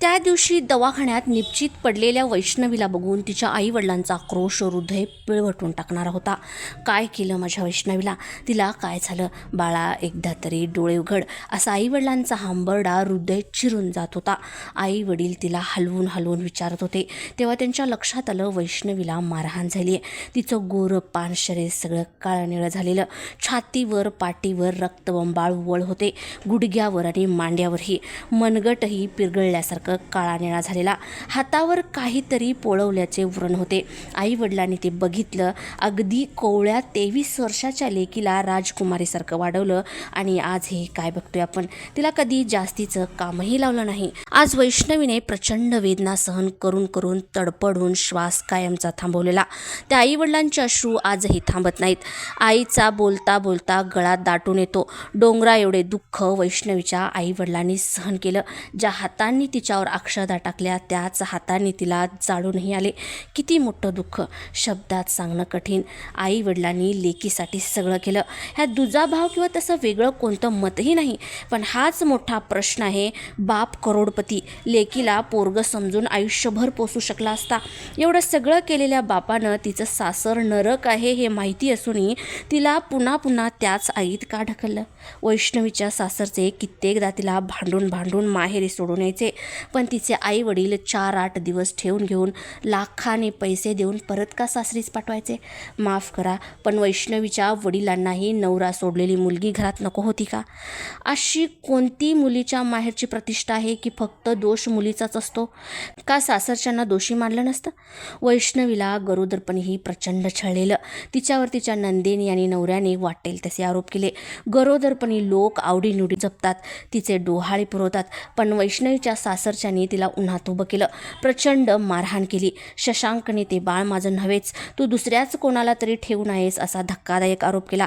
त्या दिवशी दवाखान्यात निश्चित पडलेल्या वैष्णवीला बघून तिच्या आईवडिलांचा आक्रोश हृदय पिळवटून टाकणारा होता. काय केलं माझ्या वैष्णवीला? तिला काय झालं? बाळा एकदा तरी डोळे उघड. असा आईवडिलांचा हांबरडा हृदय चिरून जात होता. आई वडील तिला हलवून हलवून विचारत होते. तेव्हा त्यांच्या लक्षात आलं वैष्णवीला मारहाण झाली आहे तिचं गोरं पान शरीर सगळं काळनिळं झालेलं. छातीवर पाठीवर रक्तबंबाळ वळ होते. गुडघ्यावर आणि मांड्यावरही मनगटही पिरगळल्यासारखं काळा निळा झालेला. हातावर काहीतरी पोळवल्याचे व्रण होते. आई वडिलांनी ते बघितलं. अगदी कोवळ्या तेवीस वर्षाच्या लेकीला राजकुमारीसारखं वाढवलं. आणि आज हे काय बघतोय आपण? तिला कधी जास्तीचं कामही लावलं नाही. आज वैष्णवीने प्रचंड वेदना सहन करून करून तडपडून श्वास कायमचा थांबवलेला. त्या आई वडिलांचे अश्रू आजही थांबत नाहीत. आईचा बोलता बोलता गळा दाटून येतो. डोंगरा एवढे दुःख वैष्णवीच्या आई वडिलांनी सहन केलं. ज्या हातांनी तिच्या तिच्यावर अक्षदा टाकल्या त्याच हाताने तिला जाळूनही आले. किती मोठं दुःख. शब्दात सांगणं कठीण. आई वडिलांनी लेकीसाठी सगळं केलं. ह्या दुजाभाव किंवा तसं वेगळं कोणतं मतही नाही. पण हाच मोठा प्रश्न आहे. बाप करोडपती. लेकीला पोरग समजून आयुष्यभर पोसू शकला असता. एवढं सगळं केलेल्या बापानं तिचं सासर नरक आहे हे माहिती असूनही तिला पुन्हा पुन्हा त्याच आईत का ढकललं? वैष्णवीच्या सासरचे कित्येकदा तिला भांडून भांडून माहेरी सोडून यायचे. पण तिचे आई वडील चार आठ दिवस ठेवून घेऊन लाखाने पैसे देऊन परत का सासरीच पाठवायचे? माफ करा पण वैष्णवीच्या वडिलांनाही नवरा सोडलेली मुलगी घरात नको होती का? अशी कोणती मुलीच्या माहेरची प्रतिष्ठा आहे की फक्त दोष मुलीचाच असतो? का सासरच्यांना दोषी मानलं नसतं? वैष्णवीला गरोदरपणीही प्रचंड छळलेलं. तिच्यावर तिच्या नंदेनी आणि नवऱ्याने वाटेल तसे आरोप केले. गरोदरपणी लोक आवडीनिवडी जपतात तिचे डोहाळे पुरवतात पण वैष्णवीच्या घरच्यांनी तिला उन्हात उभं केलं. प्रचंड मारहाण केली. शशांकने ते बाळ माझं नव्हेच. तू दुसऱ्याच कोणाला तरी ठेवून आहेस असा धक्कादायक आरोप केला.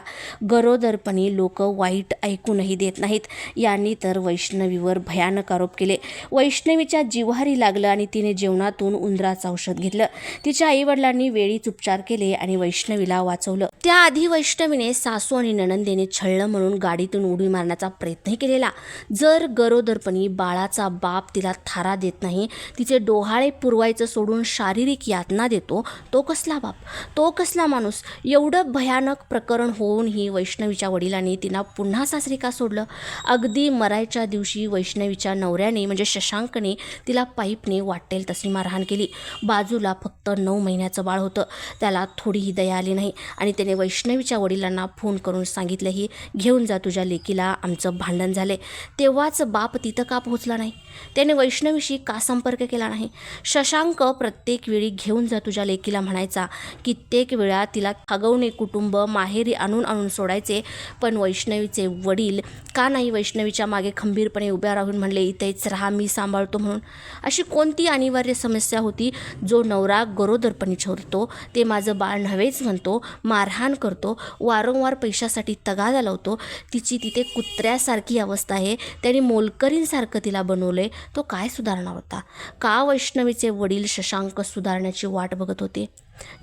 गरोदरपणी लोक वाईट ऐकूनही देत नाहीत. यांनी तर वैष्णवीवर भयानक आरोप केले. वैष्णवीच्या जिव्हारी लागलं आणि तिने जेवणातून उंदराचं औषध घेतलं. तिच्या आईवडिलांनी वेळीच उपचार केले आणि वैष्णवीला वाचवलं. त्याआधी वैष्णवीने सासू आणि नणंदेने छळलं म्हणून गाडीतून उडी मारण्याचा प्रयत्नही केलेला. जर गरोदरपणी बाळाचा बाप तिला थारा देत नाही. तिचे डोहाळे पुरवायचं सोडून शारीरिक यातना देतो. तो कसला बाप? तो कसला माणूस? एवढं भयानक प्रकरण होऊनही वैष्णवीच्या वडिलांनी तिला पुन्हा सासरी का सोडलं? अगदी मरायच्या दिवशी वैष्णवीच्या नवऱ्याने म्हणजे शशांकने तिला पाईपने वाटेल तशी मारहाण केली. बाजूला फक्त नऊ महिन्याचं बाळ होतं. त्याला थोडीही दया आली नाही. आणि त्याने वैष्णवीच्या वडिलांना फोन करून सांगितलंही घेऊन जा तुझ्या लेकीला आमचं भांडण झाले तेव्हाच बाप तिथं का पोहोचला नाही? त्याने वैष्णवीशी का संपर्क केला नाही? शशांक प्रत्येक वेळी घेऊन जा तुझ्या लेकीला म्हणायचा. कित्येक वेळा तिला खगवणे कुटुंब माहेरी आणून आणून सोडायचे पण वैष्णवीचे वडील का नाही वैष्णवीच्या मागे खंबीरपणे उभ्या राहून म्हणले इथेच राहा मी सांभाळतो म्हणून. अशी कोणती अनिवार्य समस्या होती जो नवरा गरोदरपणी छोडतो ते माझं बाळ नव्हेच म्हणतो मारहाण करतो वारंवार पैशासाठी तगादा लावतो. तिची तिथे कुत्र्यासारखी अवस्था आहे. त्याने मोलकरींसारखं तिला बनवलंय. तो काय सुधारणार होता? का वैष्णवीचे वडील शशांक सुधारण्याची वाट बघत होते?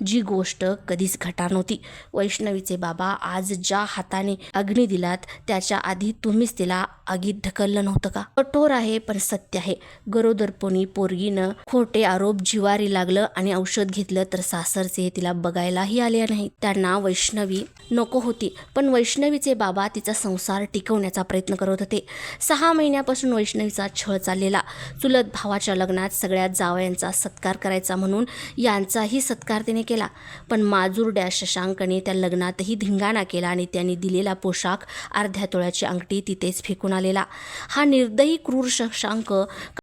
जी गोष्ट कधीच घटार नव्हती. वैष्णवीचे बाबा आज ज्या हाताने अग्नी दिलात त्याच्या आधी तुम्हीच तिला आगीत ढकललं नव्हतं का? कठोर आहे पण सत्य आहे. गरोदरपणी पोरगीनं खोटे आरोप जिवारी लागलं आणि औषध घेतलं तर सासरचे तिला बघायलाही आले नाही. त्यांना वैष्णवी नको होती पण वैष्णवीचे बाबा तिचा संसार टिकवण्याचा प्रयत्न करत होते. सहा महिन्यापासून वैष्णवीचा छळ चाललेला. चुलत भावाच्या लग्नात सगळ्या जावयांचा सत्कार करायचा म्हणून यांचाही सत्कार तिने केला. पण माजूरड्या शशांकने त्या लग्नातही धिंगाणा केला आणि त्यांनी दिलेला पोशाख अर्ध्या तोळ्याची अंगठी तिथेच फेकून आलेला. हा निर्दयी क्रूर शशांक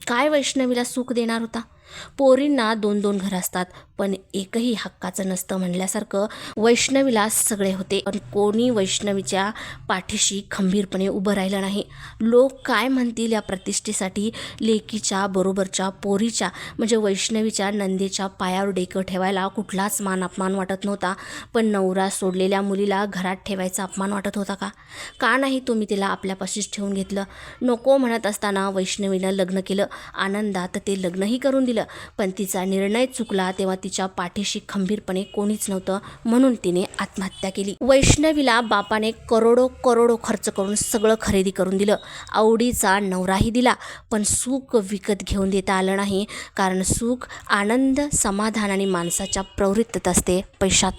काय वैष्णवीला सुख देणार होता? पोरींना दोन दोन घरं असतात पण एकही हक्काचं नसतं म्हणल्यासारखं वैष्णवीला सगळे होते. पण कोणी वैष्णवीच्या पाठीशी खंबीरपणे उभं राहिलं नाही. लोक काय म्हणतील या प्रतिष्ठेसाठी? लेकीच्या बरोबरच्या पोरीच्या म्हणजे वैष्णवीच्या नंदेच्या पायावर डेकं ठेवायला कुठलाच मान अपमान वाटत नव्हता. पण नवरा सोडलेल्या मुलीला घरात ठेवायचा अपमान वाटत होता का? का नाही तुम्ही तिला आपल्यापाशीच ठेवून घेतलं? नको म्हणत असताना वैष्णवीनं लग्न केलं. आनंदात ते लग्नही करून दिलं. केलं. पण तिचा निर्णय चुकला तेव्हा तिच्या पाठीशी खंबीरपणे कोणीच नव्हतं म्हणून तिने आत्महत्या केली. वैष्णवीला बापाने करोडो करोडो खर्च करून सगळं खरेदी करून दिलं. आवडीचा नवराही दिला. पण सुख विकत घेऊन देता आलं नाही. कारण सुख आनंद समाधान आणि माणसाच्या प्रवृत्तीत असते. पैशात